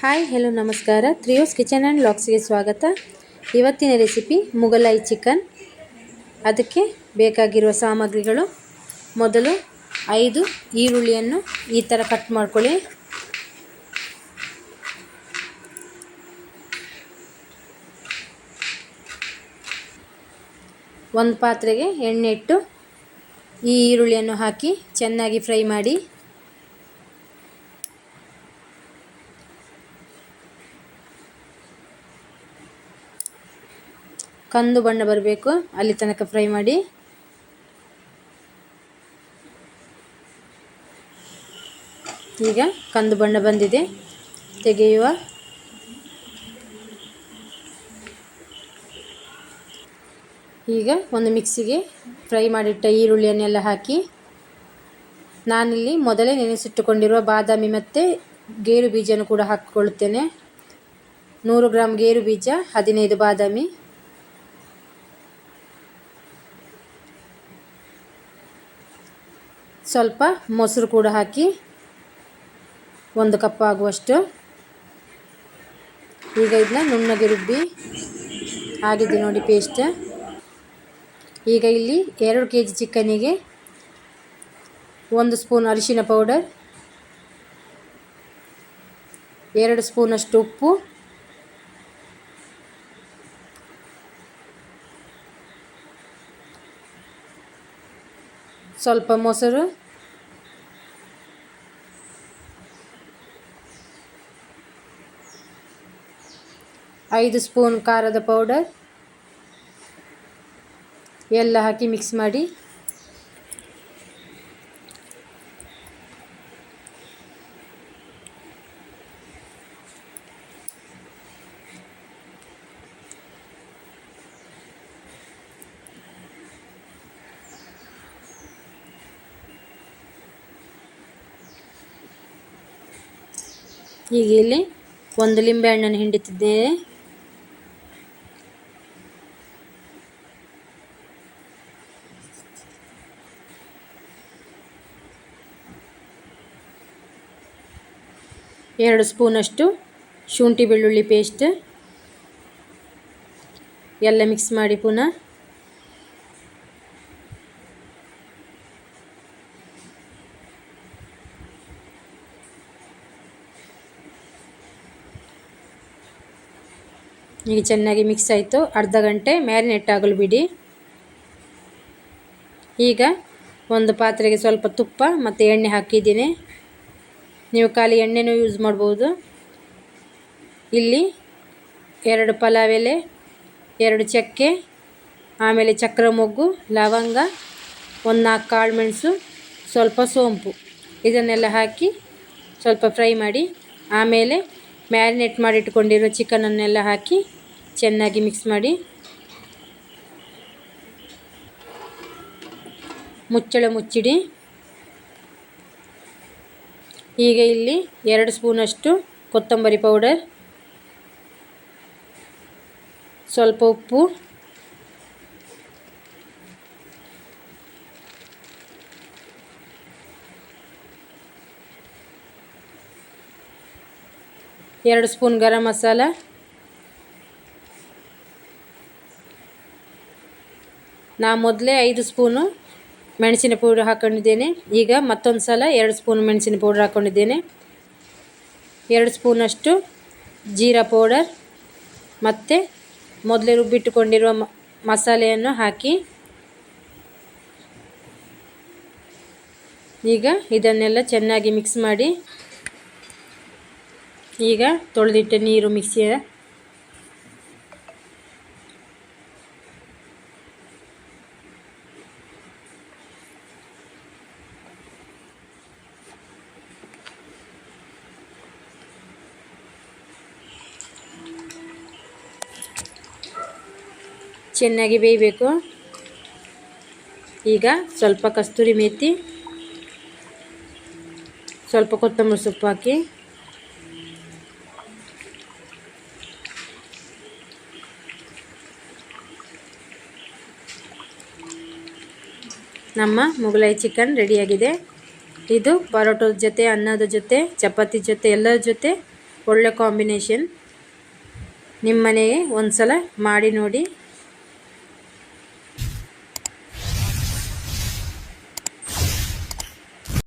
Hi, hello, ನಮಸ್ಕಾರ. ತ್ರಿಯೋಸ್ kitchen and ಲಾಕ್ಸ್ಗೆ ಸ್ವಾಗತ. ಇವತ್ತಿನ ರೆಸಿಪಿ ಮುಗಲಾಯಿ ಚಿಕನ್ ಅದಕ್ಕೆ ಬೇಕಾಗಿರುವ ಸಾಮಗ್ರಿಗಳು. ಮೊದಲು ಐದು ಈರುಳ್ಳಿಯನ್ನು ಈ ಥರ ಕಟ್ ಮಾಡ್ಕೊಳ್ಳಿ. ಒಂದು ಪಾತ್ರೆಗೆ ಎಣ್ಣೆ ಇಟ್ಟು ಈ ಈರುಳ್ಳಿಯನ್ನು ಹಾಕಿ ಚೆನ್ನಾಗಿ ಫ್ರೈ ಮಾಡಿ. ಕಂದು ಬಣ್ಣ ಬರಬೇಕು. ಅಲ್ಲಿ ತನಕ ಫ್ರೈ ಮಾಡಿ. ಈಗ ಕಂದು ಬಣ್ಣ ಬಂದಿದೆ. ತೆಗೆಯುವ. ಈಗ ಒಂದು ಮಿಕ್ಸಿಗೆ ಫ್ರೈ ಮಾಡಿಟ್ಟ ಈರುಳ್ಳಿಯನ್ನೆಲ್ಲ ಹಾಕಿ. ನಾನಿಲ್ಲಿ ಮೊದಲೇ ನೆನೆಸಿಟ್ಟುಕೊಂಡಿರುವ ಬಾದಾಮಿ ಮತ್ತು ಗೇರು ಬೀಜನೂ ಕೂಡ ಹಾಕಿಕೊಳ್ಳುತ್ತೇನೆ. ನೂರು ಗ್ರಾಮ್ ಗೇರು ಬೀಜ ಹದಿನೈದು ಬಾದಾಮಿ. ಸ್ವಲ್ಪ ಮೊಸರು ಕೂಡ ಹಾಕಿ ಒಂದು ಕಪ್ ಆಗುವಷ್ಟು. ಈಗ ಇದನ್ನ ನುಣ್ಣಗೆ ರುಬ್ಬಿ ಆಗಿದೆ ನೋಡಿ ಪೇಸ್ಟ್ ಈಗ ಇಲ್ಲಿ ಎರಡು ಕೆ ಜಿ ಚಿಕನಿಗೆ ಒಂದು ಸ್ಪೂನ್ ಅರಿಶಿನ ಪೌಡರ್, ಎರಡು ಸ್ಪೂನಷ್ಟು ಉಪ್ಪು ಸ್ವಲ್ಪ ಮೊಸರು. ಐದು ಸ್ಪೂನ್ ಖಾರದ ಪೌಡರ್. ಎಲ್ಲ ಹಾಕಿ ಮಿಕ್ಸ್ ಮಾಡಿ. ಈಗ ಇಲ್ಲಿ ಒಂದು ಲಿಂಬೆ ಹಣ್ಣನ್ನು ಹಿಂಡುತ್ತಿದ್ದೇವೆ ಎರಡು ಸ್ಪೂನಷ್ಟು ಶುಂಠಿ ಬೆಳ್ಳುಳ್ಳಿ ಪೇಸ್ಟ್. ಎಲ್ಲ ಮಿಕ್ಸ್ ಮಾಡಿ ಪುನಃ ಈಗ ಚೆನ್ನಾಗಿ ಮಿಕ್ಸ್ ಆಯಿತು. ಅರ್ಧ ಗಂಟೆ ಮ್ಯಾರಿನೇಟ್ ಆಗಲು ಬಿಡಿ. ಈಗ ಒಂದು ಪಾತ್ರೆಗೆ ಸ್ವಲ್ಪ ತುಪ್ಪ ಮತ್ತು ಎಣ್ಣೆ ಹಾಕಿದ್ದೀನಿ. ನೀವು ಖಾಲಿ ಎಣ್ಣೆನೂ ಯೂಸ್ ಮಾಡ್ಬೋದು. ಇಲ್ಲಿ ಎರಡು ಪಲಾವ್ ಎಲೆ, ಎರಡು ಚಕ್ಕೆ, ಆಮೇಲೆ ಚಕ್ರ ಮೊಗ್ಗು, ಲವಂಗ, ಒಂದು ನಾಲ್ಕು ಕಾಳು ಮೆಣಸು, ಸ್ವಲ್ಪ ಸೋಂಪು. ಇದನ್ನೆಲ್ಲ ಹಾಕಿ ಸ್ವಲ್ಪ ಫ್ರೈ ಮಾಡಿ ಆಮೇಲೆ ಮ್ಯಾರಿನೇಟ್ ಮಾಡಿಟ್ಕೊಂಡಿರೋ ಚಿಕನನ್ನೆಲ್ಲ ಹಾಕಿ ಚೆನ್ನಾಗಿ ಮಿಕ್ಸ್ ಮಾಡಿ ಮುಚ್ಚಳ ಮುಚ್ಚಿಡಿ. ಈಗ ಇಲ್ಲಿ ಎರಡು ಸ್ಪೂನಷ್ಟು ಕೊತ್ತಂಬರಿ ಪೌಡರ್, ಸ್ವಲ್ಪ ಉಪ್ಪು, ಎರಡು ಸ್ಪೂನ್ ಗರಂ ಮಸಾಲ ನಾ ಮೊದಲೇ ಐದು ಸ್ಪೂನು ಮೆಣಸಿನ ಪೌಡ್ರ್ ಹಾಕ್ಕೊಂಡಿದ್ದೇನೆ ಈಗ ಮತ್ತೊಂದು ಸಲ ಎರಡು ಸ್ಪೂನ್ ಮೆಣಸಿನ ಪೌಡ್ರ್ ಹಾಕ್ಕೊಂಡಿದ್ದೇನೆ ಎರಡು ಸ್ಪೂನಷ್ಟು ಜೀರಾ ಪೌಡರ್ ಮತ್ತು ಮೊದಲೇ ರುಬ್ಬಿಟ್ಟುಕೊಂಡಿರುವ ಮಸಾಲೆಯನ್ನು ಹಾಕಿ. ಈಗ ಇದನ್ನೆಲ್ಲ ಚೆನ್ನಾಗಿ ಮಿಕ್ಸ್ ಮಾಡಿ. ಈಗ ತೊಳೆದಿಟ್ಟ ನೀರು ಮಿಕ್ಸಿಯ ಚೆನ್ನಾಗಿ ಬೇಯಬೇಕು. ಈಗ ಸ್ವಲ್ಪ ಕಸ್ತೂರಿ ಮೇಥಿ ಸ್ವಲ್ಪ ಕೊತ್ತಂಬರಿ ಸೊಪ್ಪು ಹಾಕಿ. ನಮ್ಮ ಮೊಗಲಾಯಿ ಚಿಕನ್ ರೆಡಿಯಾಗಿದೆ. ಇದು ಪರೋಟದ ಜೊತೆ, ಅನ್ನದ ಜೊತೆ, ಚಪಾತಿ ಜೊತೆ, ಎಲ್ಲರ ಜೊತೆ ಒಳ್ಳೆ ಕಾಂಬಿನೇಷನ್. ನಿಮ್ಮ ಮನೆಗೆ ಒಂದು ಸಲ ಮಾಡಿ ನೋಡಿ.